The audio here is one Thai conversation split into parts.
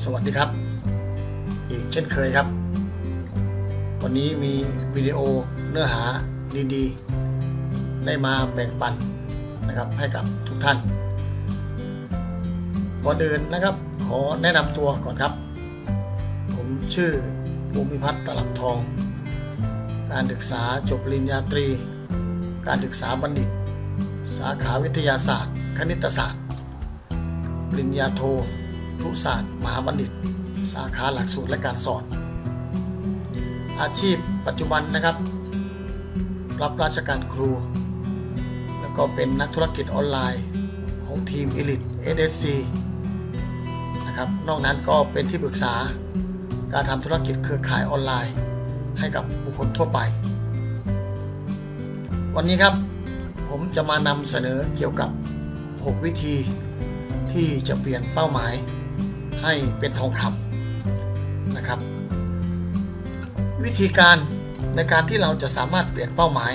สวัสดีครับ อีกเช่นเคยครับ วันนี้มีวิดีโอเนื้อหาดีๆ ได้มาแบ่งปันนะครับให้กับทุกท่าน ก่อนอื่นนะครับ ขอแนะนำตัวก่อนครับ ผมชื่อภูมิพัฒน์ตลับทอง การศึกษาจบปริญญาตรี การศึกษาบัณฑิต สาขาวิทยาศาสตร์ คณิตศาสตร์ ปริญญาโท รุศาสตร์ มหาบัณฑิต สาขาหลักสูตรและการสอน อาชีพปัจจุบันนะครับ รับราชการครู แล้วก็เป็นนักธุรกิจออนไลน์ของทีม Elite SSC นะครับ นอกนั้นก็เป็นที่ปรึกษาการทำธุรกิจเครือข่ายออนไลน์ ให้กับบุคคลทั่วไป วันนี้ครับผมจะมานำเสนอเกี่ยวกับ 6 วิธีที่จะเปลี่ยนเป้าหมาย ให้เป็นทองคำนะครับ วิธีการในการที่เราจะสามารถเปลี่ยนเป้าหมาย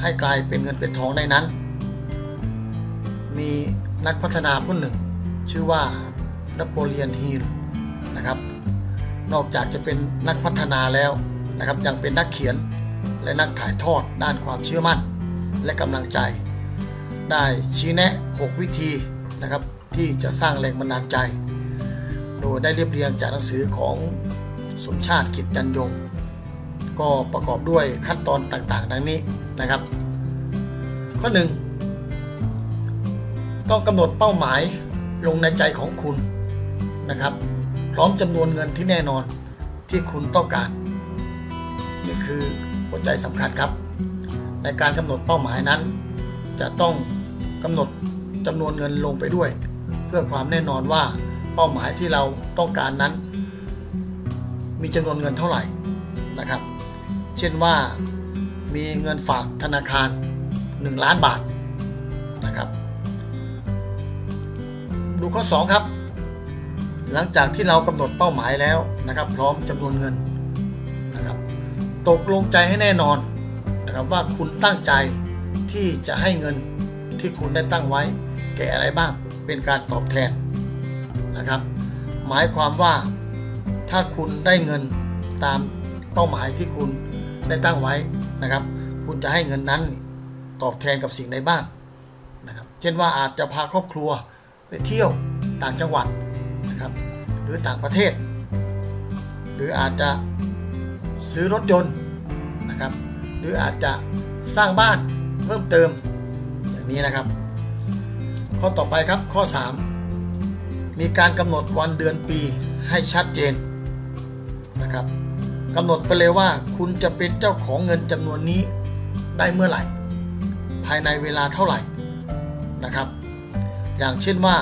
ให้กลายเป็นเงินเป็นทองได้นั้น มีนักพัฒนาผู้หนึ่ง ชื่อว่านโปเลียนฮีลนะครับ นอกจากจะเป็นนักพัฒนาแล้วนะครับยังเป็นนักเขียนและนักถ่ายทอดด้านความเชื่อมั่น และกำลังใจ ได้ชี้แนะ 6 วิธีนะครับที่จะสร้างแรงบันดาลใจ โดยได้เรียบเรียงจากหนังสือของสมชาติกิจจันยง ก็ประกอบด้วยขั้นตอนต่างๆ ดังนี้นะครับ ข้อ 1 ต้องกำหนดเป้าหมายลงในใจของคุณนะครับ พร้อมจำนวนเงินที่แน่นอนที่คุณต้องการ นี่คือหัวใจสำคัญครับ ในการกำหนดเป้าหมายนั้น จะต้องกำหนดจำนวนเงินลงไปด้วย เพื่อความแน่นอนว่า เป้าหมายที่เราต้องการนั้น มีจำนวนเงินเท่าไหร่นะครับ เช่นว่ามีเงินฝากธนาคาร 1 ล้านบาทนะครับ ดูข้อ 2 ครับ หลังจากที่เรากำหนดเป้าหมายแล้วนะครับ พร้อมจำนวนเงินนะครับ ตกลงใจให้แน่นอนนะครับว่าคุณตั้งใจที่จะให้เงินที่คุณได้ตั้งไว้ แก่อะไรบ้างเป็นการตอบแทน นะครับ หมายความว่าถ้าคุณได้เงินตามเป้าหมายที่คุณได้ตั้งไว้นะครับ คุณจะให้เงินนั้นตอบแทนกับสิ่งใดบ้างนะครับ เช่นว่าอาจจะพาครอบครัวไปเที่ยวต่างจังหวัดนะครับ หรือต่างประเทศ หรืออาจจะซื้อรถยนต์นะครับ หรืออาจจะสร้างบ้านเพิ่มเติมอย่างนี้นะครับ ข้อต่อไปครับข้อ 3 มีการกำหนดวันเดือนปีให้ชัดเจนนะครับกำหนดไปเลยว่าคุณจะเป็นเจ้าของเงินจำนวนนี้ได้เมื่อไหร่ ภายในเวลาเท่าไหร่นะครับ อย่างเช่นว่า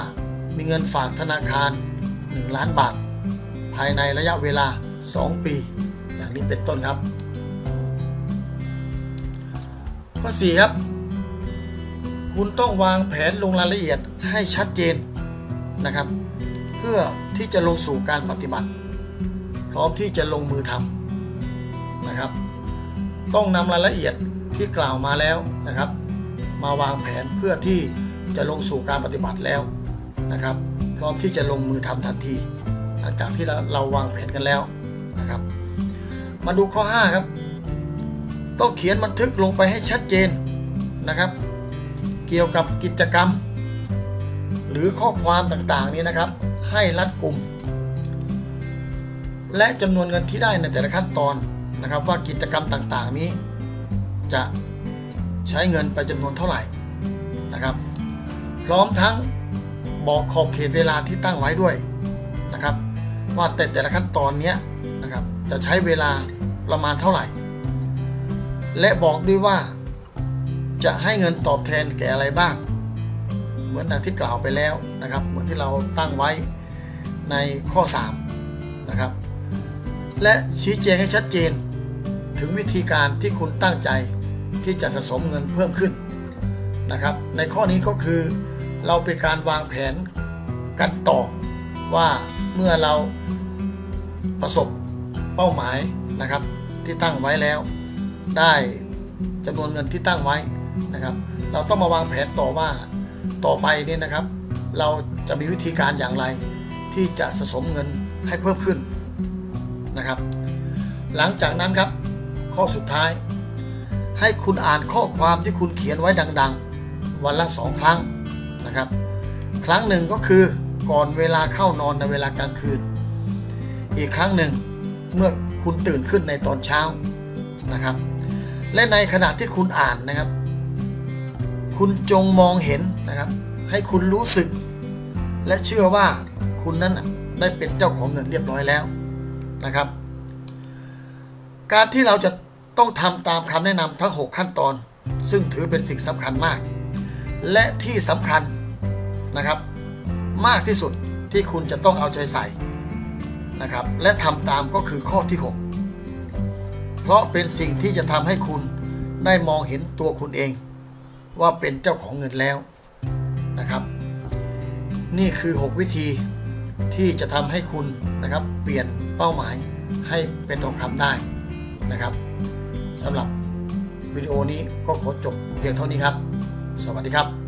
มีเงินฝากธนาคาร 1 ล้านบาท ภายในระยะเวลา 2 ปี อย่างนี้เป็นต้นครับ ข้อ 4 ครับ คุณต้องวางแผนลงรายละเอียดให้ชัดเจน นะครับ เพื่อที่จะลงสู่การปฏิบัติ พร้อมที่จะลงมือทำนะครับ ต้องนำรายละเอียดที่กล่าวมาแล้วนะครับ มาวางแผนเพื่อที่จะลงสู่การปฏิบัติแล้วนะครับ พร้อมที่จะลงมือทำทันทีหลังจากที่เราวางแผนกันแล้วนะครับ มาดูข้อ 5 ครับ ต้องเขียนบันทึกลงไปให้ชัดเจนนะครับ เกี่ยวกับกิจกรรม หรือข้อความต่างๆนี้นะครับ ให้รัดกลุ่ม และจำนวนเงินที่ได้ในแต่ละขั้นตอนนะครับ ว่ากิจกรรมต่างๆนี้ จะใช้เงินไปจำนวนเท่าไหร่นะครับ พร้อมทั้งบอกขอบเขตเวลาที่ตั้งไว้ด้วยนะครับ ว่าแต่แต่ละขั้นตอนนี้นะครับ จะใช้เวลาประมาณเท่าไหร่ และบอกด้วยว่าจะให้เงินตอบแทนแก่อะไรบ้าง เหมือนดังที่กล่าวไปแล้วนะครับ เหมือนที่เราตั้งไว้ในข้อ 3 นะครับ และชี้แจงให้ชัดเจน ถึงวิธีการที่คุณตั้งใจที่จะสะสมเงินเพิ่มขึ้นนะครับ ในข้อนี้ก็คือเราเป็นการวางแผนกันต่อว่าเมื่อเราประสบเป้าหมายนะครับที่ตั้งไว้แล้ว ได้จำนวนเงินที่ตั้งไว้นะครับ เราต้องมาวางแผนต่อว่า ต่อไปนี่นะครับ เราจะมีวิธีการอย่างไร ที่จะสะสมเงินให้เพิ่มขึ้นนะครับ หลังจากนั้นครับ ข้อสุดท้าย ให้คุณอ่านข้อความที่คุณเขียนไว้ดัง ๆ วันละสองครั้งนะครับ ครั้งหนึ่งก็คือก่อนเวลาเข้านอนในเวลากลางคืน อีกครั้งหนึ่งเมื่อคุณตื่นขึ้นในตอนเช้านะครับ และในขณะที่คุณอ่านนะครับ คุณจงมองเห็นนะครับ ให้คุณรู้สึก และเชื่อว่าคุณนั้นได้เป็นเจ้าของเงินเรียบร้อยแล้วนะครับ การที่เราจะต้องทำตามคำแนะนำทั้ง 6 ขั้นตอน ซึ่งถือเป็นสิ่งสำคัญมาก และที่สำคัญนะครับ มากที่สุดที่คุณจะต้องเอาใจใส่นะครับ และทำตามก็คือข้อที่ 6 เพราะเป็นสิ่งที่จะทำให้คุณได้มองเห็นตัวคุณเอง ว่าเป็นเจ้าของเงินแล้วนะครับ นี่คือ 6 วิธีที่จะทำให้คุณนะครับ เปลี่ยนเป้าหมายให้เป็นทองคำได้นะครับสำหรับวิดีโอนี้ก็ขอจบเพียงเท่านี้ครับ สวัสดีครับ